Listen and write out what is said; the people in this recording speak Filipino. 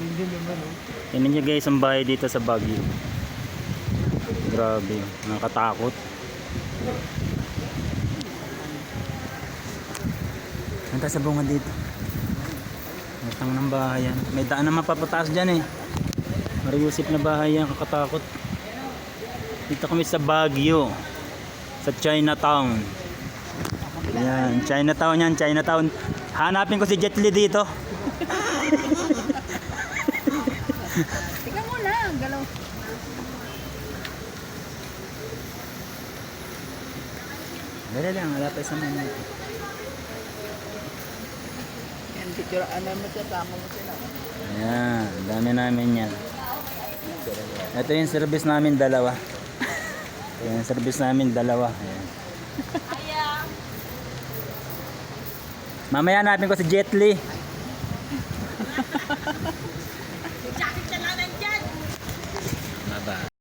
Tingnan nyo guys ang bahay dito sa Baguio. Grabe, nakakatakot. Nanta sa bunga dito. Matang ng bahay yan. May daan na mapapataas dyan eh. Mariusip na bahay yan, kakatakot. Dito kami sa Baguio. Sa Chinatown. Yan, Chinatown yan, Chinatown. Hanapin ko si Jet Li dito. Tingnan mo na, galaw. Dali lang, wala pa isang minuto. Yan, picture, ano mo siya, tama mo sila. Ayan, dami namin yan. Ito yung service namin dalawa. Ito yung service namin dalawa. Ayan. Mamaya hanapin ko si Jet Li.